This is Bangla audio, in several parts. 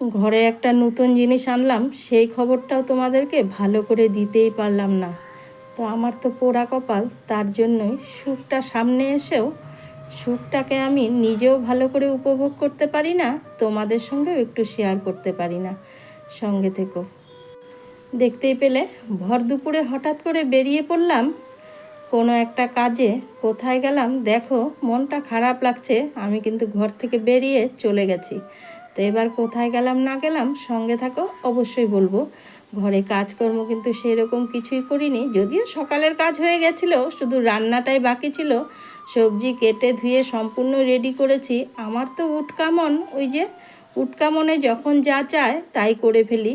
ঘরে একটা নতুন জিনিস আনলাম, সেই খবরটাও তোমাদেরকে ভালো করে দিতেই পারলাম না। তো আমার তো পোড়া কপাল, তার জন্যই সুখটা সামনে এসেও সুখটাকে আমি নিজেও ভালো করে উপভোগ করতে পারি না, তোমাদের সঙ্গেও একটু শেয়ার করতে পারি না। সঙ্গে থেকো। দেখতেই পেলে, ভর দুপুরে হঠাৎ করে বেরিয়ে পড়লাম। কোনো একটা কাজে কোথায় গেলাম, দেখো, মনটা খারাপ লাগছে, আমি কিন্তু ঘর থেকে বেরিয়ে চলে গেছি। তো এবার কোথায় গেলাম, না গেলাম, সঙ্গে থাকো, অবশ্যই বলব। ঘরে কাজকর্ম কিন্তু সেরকম কিছুই করিনি, যদিও সকালের কাজ হয়ে গেছিল, শুধু রান্নাটাই বাকি ছিল। সবজি কেটে ধুয়ে সম্পূর্ণ রেডি করেছি। আমার তো উটকামন ওই যে উটকামনে যখন যা চায় তাই করে ফেলি।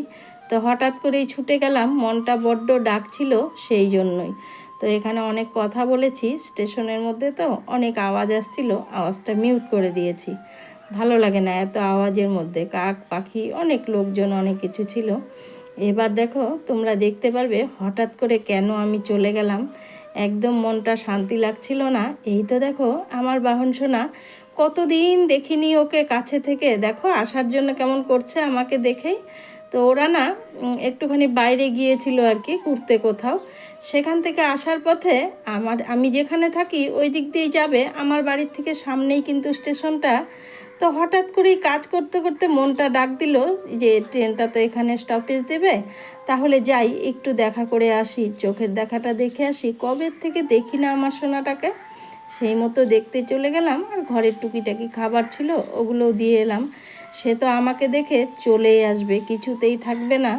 তো হঠাৎ করেই ছুটে গেলাম, মনটা বড্ড ডাকছিল সেই জন্যই। তো এখানে অনেক কথা বলেছি, স্টেশনের মধ্যে তো অনেক আওয়াজ আসছিল, আওয়াজটা মিউট করে দিয়েছি। ভালো লাগে না এত আওয়াজের মধ্যে। কাক, পাখি, অনেক লোকজন, অনেক কিছু ছিল। এবার দেখো, তোমরা দেখতে পারবে হঠাৎ করে কেন আমি চলে গেলাম। একদম মনটা শান্তি লাগছিল না। এই তো দেখো, আমার বাহন সোনা কতদিন দেখিনি ওকে কাছে থেকে। দেখো, আসার জন্য কেমন করছে আমাকে দেখেই। তো ওরা না একটুখানি বাইরে গিয়েছিল আর কি, ঘুরতে কোথাও। সেখান থেকে আসার পথে আমার, আমি যেখানে থাকি, ওই দিক দিয়েই যাবে। আমার বাড়ির থেকে সামনেই কিন্তু স্টেশনটা। তো হঠাৎ করেই কাজ করতে করতে মনটা ডাক দিল যে ট্রেনটা তো এখানে স্টপেজ দেবে। তাহলে যাই, একটু দেখা করে আসি, চোখের দেখাটা দেখে আসি। কবে থেকে দেখি না আমার সোনাটাকে? সেই মতো দেখতে চলে গেলাম, আর ঘরের টুকিটাকি খাবার ছিল ওগুলোও দিয়ে এলাম। সে তো আমাকে দেখে চলেই আসবে, কিছুতেই থাকবে না।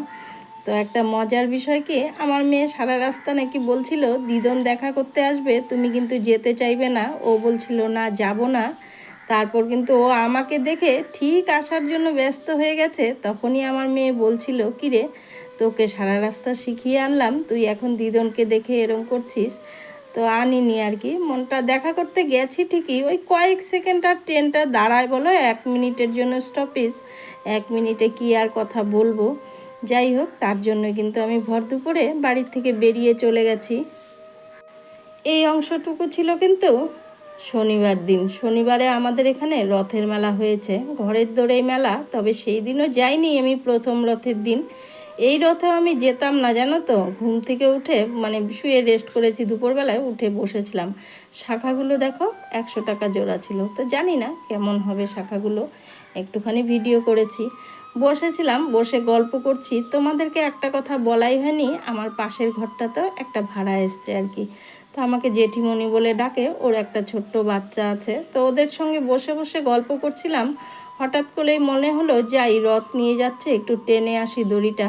তো একটা মজার বিষয় কি, আমার মেয়ে সারা রাস্তা নাকি বলছিল, দিদন দেখা করতে আসবে, তুমি কিন্তু যেতে চাইবে না। ও বলছিল, না, যাব না। তারপর কিন্তু ও আমাকে দেখে ঠিক আসার জন্য ব্যস্ত হয়ে গেছে। তখনই আমার মেয়ে বলছিল, কিরে, তোকে সারা রাস্তা শিখিয়ে আনলাম, তুই এখন দিদনকে দেখে এরম করছিস? তো আনিনি আর কি। মনটা দেখা করতে গেছি ঠিকই, ওই কয়েক সেকেন্ড আর ট্রেনটা দাঁড়ায় বলো, এক মিনিটের জন্য স্টপেজ, এক মিনিটে কি আর কথা বলব। যাই হোক, তার জন্য কিন্তু আমি ভর দুপুরে বাড়ির থেকে বেরিয়ে চলে গেছি। এই অংশটুকু ছিল কিন্তু শনিবার দিন। শনিবারে আমাদের এখানে রথের মেলা হয়েছে। ঘরের দৌড়েই মেলা, তবে সেই দিনও যাইনি আমি প্রথম রথের দিন। এই রথেও আমি যেতাম না, জানো তো? ঘুম থেকে উঠে মানে শুয়ে রেস্ট করেছি দুপুরবেলায়, উঠে বসেছিলাম। শাখাগুলো দেখো, একশো টাকা জোড়া ছিল। তো জানি না কেমন হবে শাখাগুলো। একটুখানি ভিডিও করেছি। বসেছিলাম, বসে গল্প করছি। তোমাদেরকে একটা কথা বলাই হয়নি, আমার পাশের ঘরটাতেও একটা ভাড়া এসছে আর কি। তো আমাকে জেঠিমণি বলে ডাকে, ওর একটা ছোট্ট বাচ্চা আছে। তো ওদের সঙ্গে বসে বসে গল্প করছিলাম। হঠাৎ করেই মনে হলো, যাই রথ নিয়ে যাচ্ছে, একটু টেনে আসি দড়িটা।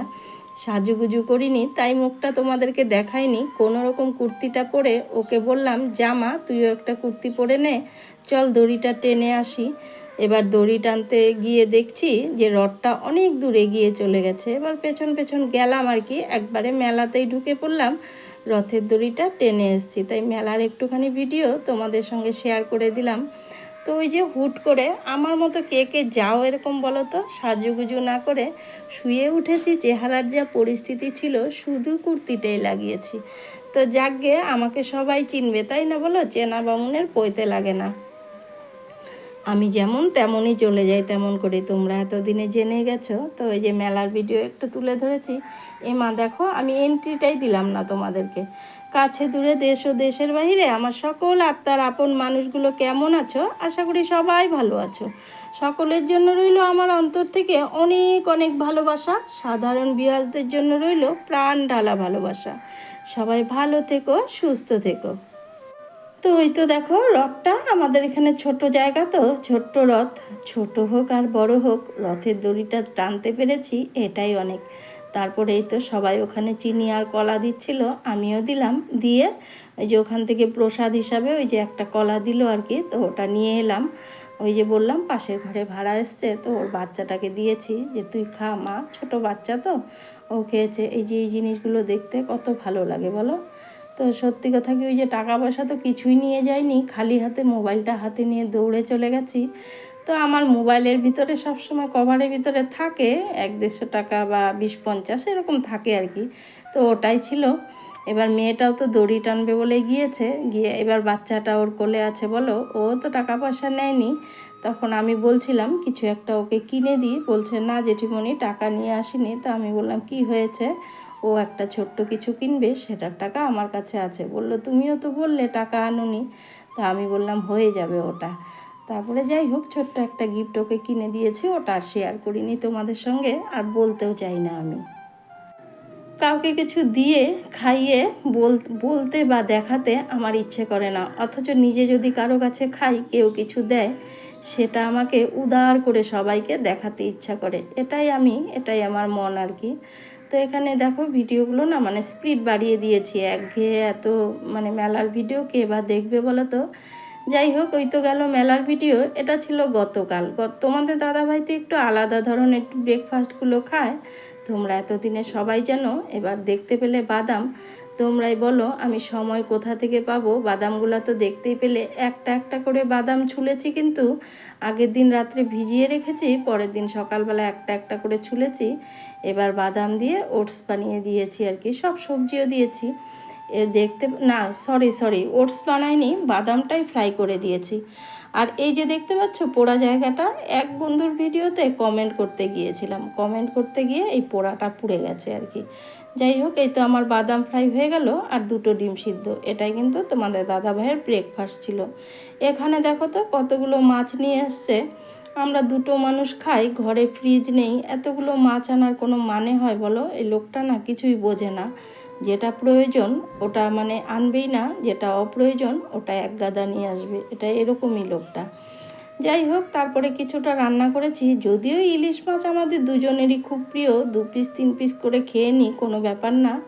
সাজুগুজু করিনি, তাই মুখটা তোমাদেরকে দেখাইনি। কোনো রকম কুর্তিটা পরে ওকে বললাম জামা তুইও একটা কুর্তি পরে নে, চল দড়িটা টেনে আসি। এবার দড়ি টানতে গিয়ে দেখছি যে রথটা অনেক দূরে গিয়ে চলে গেছে। এবার পেছন পেছন গেলাম আর কি, একবারে মেলাতেই ঢুকে পড়লাম। রথের দড়িটা টেনে এসেছি। তাই মেলার একটুখানি ভিডিও তোমাদের সঙ্গে শেয়ার করে দিলাম। তো ওই যে হুট করে আমার মতো কে কে যাও এরকম বলো তো? সাজুগুজু না করে শুয়ে উঠেছি, চেহারার যা পরিস্থিতি ছিল শুধু কুর্তিটাই লাগিয়েছি। তো যাকগে আমাকে সবাই চিনবে, তাই না বলো? চেনা বামুনের পইতে লাগে না। আমি যেমন তেমনই চলে যাই, তেমন করে। তোমরা এতদিনে জেনে গেছো? তো এই যে মেলার ভিডিও একটু তুলে ধরেছি। এ মা, দেখো, আমি এন্ট্রিটাই দিলাম না তোমাদেরকে। কাছে দূরে দেশ ও দেশের বাইরে আমার সকল আত্মার আপন মানুষগুলো কেমন আছো? আশা করি সবাই ভালো আছো। সকলের জন্য রইল আমার অন্তর থেকে অনেক অনেক ভালোবাসা। সাধারণ বিয়াসদের জন্য রইল প্রাণ ঢালা ভালোবাসা। সবাই ভালো থেকো, সুস্থ থেকো। তো ওই তো দেখো, রথটা আমাদের এখানে ছোট জায়গা তো, ছোট্ট রথ, ছোট হোক আর বড় হোক, রথের দড়িটা টানতে পেরেছি, এটাই অনেক। তারপরে এই তো সবাই ওখানে চিনি আর কলা দিচ্ছিল, আমিও দিলাম, দিয়ে ওই যে ওখান থেকে প্রসাদ হিসাবে ওই যে একটা কলা দিল আর কি, তো ওটা নিয়ে এলাম। ওই যে বললাম, পাশের ঘরে ভাড়া এসছে, তো ওর বাচ্চাটাকে দিয়েছি যে, তুই খা মা, ছোট বাচ্চা তো। ও খেয়েছে। এই যে এই জিনিসগুলো দেখতে কত ভালো লাগে, বলো? তো সত্যি কথা কি, ওই যে টাকা পয়সা তো কিছুই নিয়ে যায়নি, খালি হাতে মোবাইলটা হাতে নিয়ে দৌড়ে চলে গেছি। তো আমার মোবাইলের ভিতরে সবসময় কভারের ভিতরে থাকে, এক দেড়শো টাকা বা বিশ পঞ্চাশ এরকম থাকে আর কি। তো ওটাই ছিল। এবার মেয়েটাও তো দড়ি টানবে বলে গিয়েছে, গিয়ে এবার বাচ্চাটা ওর কোলে আছে বলো, ও তো টাকা পয়সা নেয়নি। তখন আমি বলছিলাম, কিছু একটা ওকে কিনে দিই। বলছে, না জেঠিমণি, টাকা নিয়ে আসিনি। তো আমি বললাম, কি হয়েছে? ও একটা ছোট্ট কিছু কিনবে, সেটার টাকা আমার কাছে আছে। বলল, তুমিও তো বললে টাকা আনুনি। তা আমি বললাম, হয়ে যাবে ওটা। তারপরে যাই হোক, ছোট্ট একটা গিফট ওকে কিনে দিয়েছি, ওটা আর শেয়ার করিনি তোমাদের সঙ্গে, আর বলতেও চাই না আমি। কাউকে কিছু দিয়ে, খাইয়ে, বল, বলতে বা দেখাতে আমার ইচ্ছে করে না। অথচ নিজে যদি কারও কাছে খাই, কেউ কিছু দেয়, সেটা আমাকে উদার করে সবাইকে দেখাতে ইচ্ছা করে। এটাই আমি, এটাই আমার মন আর কি। তো এখানে দেখো ভিডিওগুলো না মানে স্পিড বাড়িয়ে দিয়েছি। একঘেয়ে এত মানে মেলার ভিডিও কে বা দেখবে বলো তো? যাই হোক, ওই তো গেল মেলার ভিডিও। এটা ছিল গতকাল। গত- তোমাদের দাদাভাই তো একটু আলাদা ধরনের ব্রেকফাস্টগুলো খায়। তোমরা এতদিনে সবাই যেন এবার দেখতে পেলে বাদাম। তোমরাই বলো, আমি সময় কোথা থেকে পাবো? বাদামগুলো তো দেখতেই পেলে, একটা একটা করে বাদাম ছুলেছি কিন্তু আগের দিন রাত্রে ভিজিয়ে রেখেছি, পরের দিন সকালবেলা একটা একটা করে ছুলেছি। এবার বাদাম দিয়ে ওটস বানিয়ে দিয়েছি আর কি, সব সবজিও দিয়েছি। এ দেখতে, না সরি সরি ওটস বানাইনি, বাদামটাই ফ্রাই করে দিয়েছি। আর এই যে দেখতে পাচ্ছ পোড়া জায়গাটা, এক বন্ধুর ভিডিওতে কমেন্ট করতে গিয়েছিলাম। কমেন্ট করতে গিয়ে এই পোড়াটা পুড়ে গেছে আর কি। যাই হোক, এই তো আমার বাদাম ফ্রাই হয়ে গেল আর দুটো ডিম সিদ্ধ। এটাই কিন্তু তোমাদের দাদা ভাইয়ের ব্রেকফাস্ট ছিল। এখানে দেখো তো কতগুলো মাছ নিয়ে এসছে। আমরা দুটো মানুষ খাই, ঘরে ফ্রিজ নেই। এতগুলো মাছ আনার কোনো মানে হয় বলো? এই লোকটা না কিছুই বোঝে না। যেটা প্রয়োজন, ওটা মানে আনবেই না। যেটা অপ্রয়োজন, ওটা এক গাদা নিয়ে আসবে। এটা এরকমই লোকটা। যাই হোক, তারপরে কিছুটা রান্না করেছি। যদিও ইলিশ মাছ আমাদের দুজনেরই খুব প্রিয়, দু পিস তিন পিস করে খেয়ে নিই কোনো ব্যাপার না।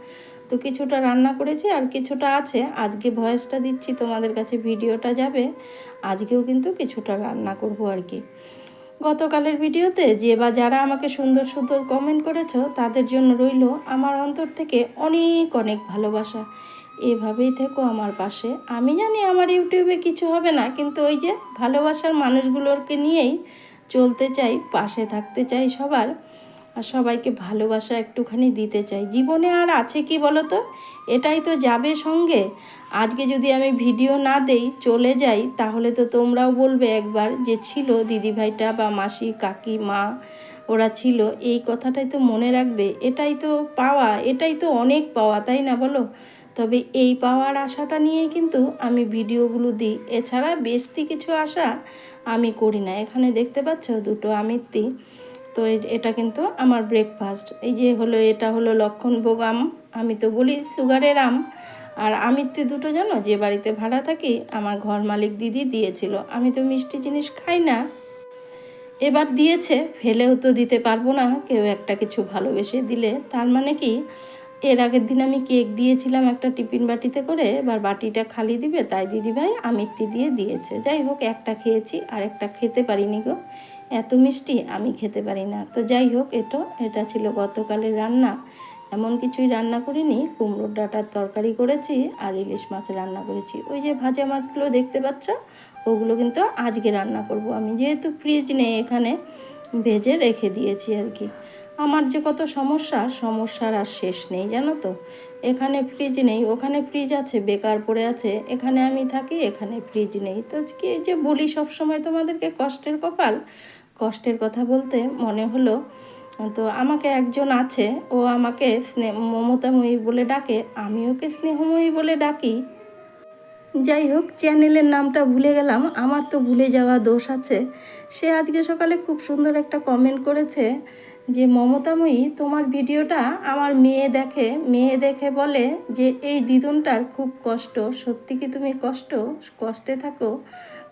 তো কিছুটা রান্না করেছি আর কিছুটা আছে। আজকে ভয়েসটা দিচ্ছি, তোমাদের কাছে ভিডিওটা যাবে। আজকেও কিন্তু কিছুটা রান্না করব আর কি। গতকালের ভিডিওতে যে বা যারা আমাকে সুন্দর সুন্দর কমেন্ট করেছ, তাদের জন্য রইল আমার অন্তর থেকে অনেক অনেক ভালোবাসা। এভাবেই থেকো আমার পাশে। আমি জানি আমার ইউটিউবে কিছু হবে না, কিন্তু ওই যে ভালোবাসার মানুষগুলোকে নিয়েই চলতে চাই, পাশে থাকতে চাই সবার, আর সবাইকে ভালোবাসা একটুখানি দিতে চাই। জীবনে আর আছে কি বলো তো এটাই তো যাবে সঙ্গে। আজকে যদি আমি ভিডিও না দেই, চলে যাই, তাহলে তো তোমরাও বলবে একবার যে ছিল দিদিভাইটা বা মাসি, কাকি, মা, ওরা ছিল। এই কথাটাই তো মনে রাখবে। এটাই তো পাওয়া, এটাই তো অনেক পাওয়া, তাই না বলো? তবে এই পাওয়ার আশাটা নিয়েই কিন্তু আমি ভিডিওগুলো দিই। এছাড়া বেশি কিছু আশা আমি করি না। এখানে দেখতে পাচ্ছ দুটো আমিত্তি। তো এটা কিন্তু আমার ব্রেকফাস্ট এই যে হলো, এটা হলো লক্ষণভোগ আম আমি তো বলি সুগারের আম। আর আমিত্তি দুটো জানো? যে বাড়িতে ভাড়া থাকি, আমার ঘর মালিক দিদি দিয়েছিল। আমি তো মিষ্টি জিনিস খাই না। এবার দিয়েছে, ফেলেও তো দিতে পারব না। কেউ একটা কিছু ভালোবেসে দিলে। তার মানে কি? এর আগের দিন আমি কেক দিয়েছিলাম একটা টিফিন বাটিতে করে, এবার বাটিটা খালি দিবে, তাই দিদিভাই আমিত্তি দিয়ে দিয়েছে। যাই হোক, একটা খেয়েছি, আর একটা খেতে পারিনি গো। এত মিষ্টি, আমি খেতে পারি না। তো যাই হোক, এটো, এটা ছিল গতকালের রান্না। এমন কিছুই রান্না করিনি, কুমড়োর ডাঁটার তরকারি করেছি, আর ইলিশ মাছ রান্না করেছি। ওই যে ভাজা মাছগুলো দেখতে পাচ্ছ, ওগুলো কিন্তু আজকে রান্না করব আমি। যেহেতু ফ্রিজ নেই এখানে, ভেজে রেখে দিয়েছি আর কি। আমার যে কত সমস্যা, সমস্যার আর শেষ নেই, জানো তো? এখানে ফ্রিজ নেই, ওখানে ফ্রিজ আছে, বেকার পড়ে আছে, এখানে আমি থাকি, এখানে ফ্রিজ নেই। তো কি যে বলি সব সময় তোমাদেরকে কষ্টের কপাল? কষ্টের কথা বলতে মনে হলো, তো আমাকে একজন আছে, ও আমাকে স্নেহ, মমতাময়ী বলে ডাকে, আমি ওকে স্নেহময়ী বলে ডাকি। যাই হোক, চ্যানেলের নামটা ভুলে গেলাম, আমার তো ভুলে যাওয়া দোষ আছে। সে আজকে সকালে খুব সুন্দর একটা কমেন্ট করেছে যে, মমতাময়ী, তোমার ভিডিওটা আমার মেয়ে দেখে মেয়ে দেখে বলে যে, এই দিদুনটার খুব কষ্ট। সত্যি কি তুমি কষ্ট? কষ্টে থাকো?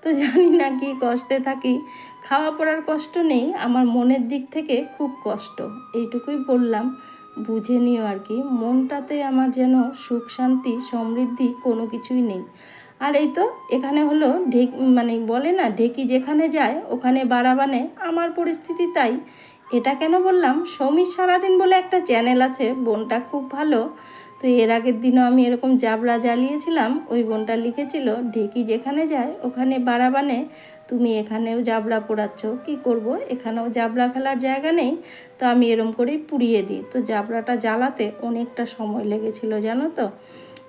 তো জানি না কি কষ্টে থাকি। খাওয়া পড়ার কষ্ট নেই, আমার মনের দিক থেকে খুব কষ্ট। এইটুকুই বললাম। বুঝে নিও আর কি, মনটাতে আমার যেন সুখ, শান্তি, সমৃদ্ধি কোনো কিছুই নেই। আর এই তো, এখানে হলো ঢেক মানে বলে না, ঢেকি যেখানে যায়, ওখানে বাড়াবানে আমার পরিস্থিতি তাই। এটা কেন বললাম? সৌমির সারাদিন বলে একটা চ্যানেল আছে, বোনটা খুব ভালো। তো এর আগের দিনও আমি এরকম জাবরা জ্বালিয়েছিলাম, ওই বোনটা লিখেছিল, ঢেকি যেখানে যায়, ওখানে বাড়াবানে তুমি এখানেও জাবরা পোড়াচ্ছ, কি করব? এখানেও জাবরা ফেলার জায়গা নেই। তো আমি এরম করেই পুড়িয়ে দিই। তো জাবরাটা জ্বালাতে অনেকটা সময় লেগেছিল, জানো তো?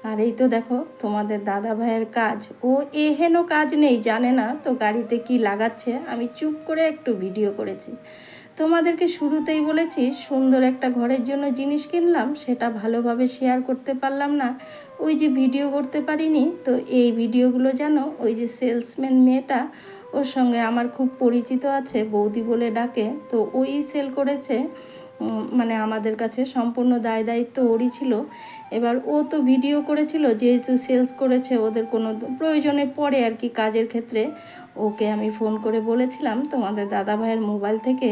আর এই তো দেখো, তোমাদের দাদা ভাইয়ের কাজ। ও এহেন কাজ নেই, জানে না তো গাড়িতে কি লাগাচ্ছে। আমি চুপ করে একটু ভিডিও করেছি। তোমাদেরকে শুরুতেই বলেছি, সুন্দর একটা ঘরের জন্য জিনিস কিনলাম, সেটা ভালোভাবে শেয়ার করতে পারলাম না। ওই যে ভিডিও করতে পারিনি, তো এই ভিডিওগুলো যেন ওই যে সেলসম্যান মেয়েটা, ওর সঙ্গে আমার খুব পরিচিত আছে, বৌদি বলে ডাকে, তো ওই সেল করেছে। মানে আমাদের কাছে সম্পূর্ণ দায় দায়িত্ব ওরই ছিল। এবার ও তো ভিডিও করেছিল, যেহেতু সেলস করেছে, ওদের কোনো প্রয়োজনে পড়ে আর কি কাজের ক্ষেত্রে। ওকে আমি ফোন করে বলেছিলাম তোমাদের দাদা ভাইয়ের মোবাইল থেকে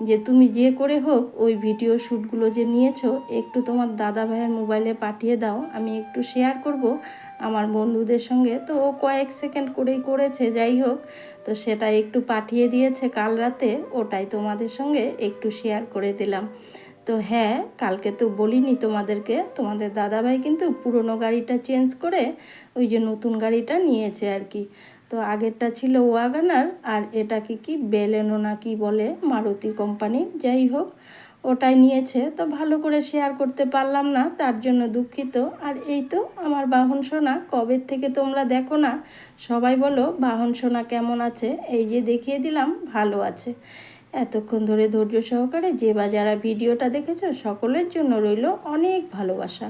যে তুমি যে করে হোক ওই ভিডিও শ্যুটগুলো যে নিয়েছো, একটু তোমার দাদা ভাইয়ের মোবাইলে পাঠিয়ে দাও। আমি একটু শেয়ার করব আমার বন্ধুদের সঙ্গে। তো ও কয়েক সেকেন্ড করেই করেছে, যাই হোক। তো সেটা একটু পাঠিয়ে দিয়েছে কাল রাতে, ওটাই তোমাদের সঙ্গে একটু শেয়ার করে দিলাম। তো হ্যাঁ কালকে তো বলিনি তোমাদেরকে। তোমাদের দাদাভাই কিন্তু পুরনো গাড়িটা চেঞ্জ করে ওই যে নতুন গাড়িটা নিয়েছে আর কি। তো আগেরটা ছিল ওয়াগানার, আর এটাকে কি বেলেনো না কি বলে মারুতি কোম্পানি, যাই হোক, ওটাই নিয়েছে। তো ভালো করে শেয়ার করতে পারলাম না, তার জন্য দুঃখিত। আর এই তো আমার বাহন সোনা, কবে থেকে তোমরা দেখো না, সবাই বলো বাহন সোনা কেমন আছে? এই যে দেখিয়ে দিলাম, ভালো আছে। এতক্ষণ ধরে ধৈর্য সহকারে যে বা যারা ভিডিওটা দেখেছ, সকলের জন্য রইল অনেক ভালোবাসা।